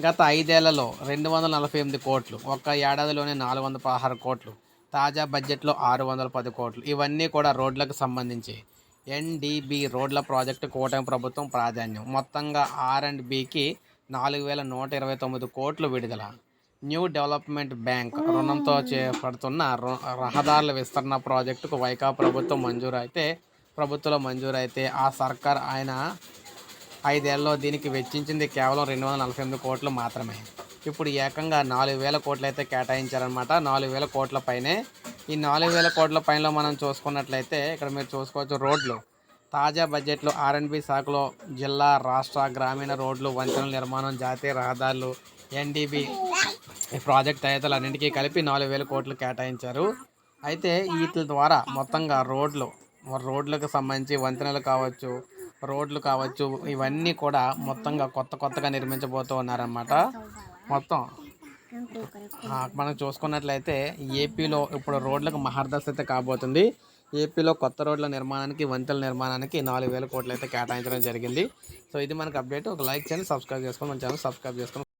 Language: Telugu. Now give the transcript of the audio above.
గత ఐదేళ్ళలో రెండు వందల నలభై ఎనిమిది కోట్లు ఒక్క ఏడాదిలోనే నాలుగు వందల పదహారు కోట్లు తాజా బడ్జెట్లో ఆరు వందల పది కోట్లు. ఇవన్నీ కూడా రోడ్లకు సంబంధించి. ఎన్డీబీ రోడ్ల ప్రాజెక్టు కూటమి ప్రభుత్వం ప్రాధాన్యం. మొత్తంగా ఆర్ అండ్ బికి నాలుగు వేల నూట ఇరవై తొమ్మిది కోట్లు విడుదల. న్యూ డెవలప్మెంట్ బ్యాంక్ రుణంతో చేపడుతున్న రు- రహదారుల విస్తరణ ప్రాజెక్టుకు వైకా ప్రభుత్వం మంజూరు అయితే ప్రభుత్వంలో మంజూరు అయితే ఆ సర్కార్ ఆయన ఐదేళ్ళలో దీనికి వెచ్చించింది కేవలం రెండు వందల నలభై ఎనిమిది కోట్లు మాత్రమే. ఇప్పుడు ఏకంగా నాలుగు వేల కోట్లు అయితే కేటాయించారనమాట నాలుగు వేల కోట్ల పైనే. ఈ నాలుగు వేల కోట్ల పైన మనం చూసుకున్నట్లయితే ఇక్కడ మీరు చూసుకోవచ్చు రోడ్లు. తాజా బడ్జెట్లో ఆర్ఎండ్బి శాఖలో జిల్లా రాష్ట్ర గ్రామీణ రోడ్లు వంతెనల నిర్మాణం జాతీయ రహదారులు ఎన్డీబీ ఈ ప్రాజెక్ట్ తదితరులు అన్నింటికీ కలిపి నాలుగు వేల కోట్లు కేటాయించారు. అయితే వీటి ద్వారా మొత్తంగా రోడ్లు రోడ్లకు సంబంధించి వంతెనలు కావచ్చు రోడ్లు కావచ్చు ఇవన్నీ కూడా మొత్తంగా కొత్త కొత్తగా నిర్మించబోతూ ఉన్నారన్నమాట. మొత్తం. మనం చూసుకున్నట్లయితే ఏపీలో ఇప్పుడు రోడ్లకు మహర్దశ అయితే కాబోతుంది. ఏపీలో కొత్త రోడ్ల నిర్మాణానికి వంతెల నిర్మాణానికి నాలుగు వేల కోట్లు అయితే కేటాయించడం జరిగింది. సో ఇది మనకు అప్డేట్. ఒక లైక్ చేయండి సబ్స్క్రైబ్ చేసుకొని మన ఛానల్ సబ్స్క్రైబ్ చేసుకొని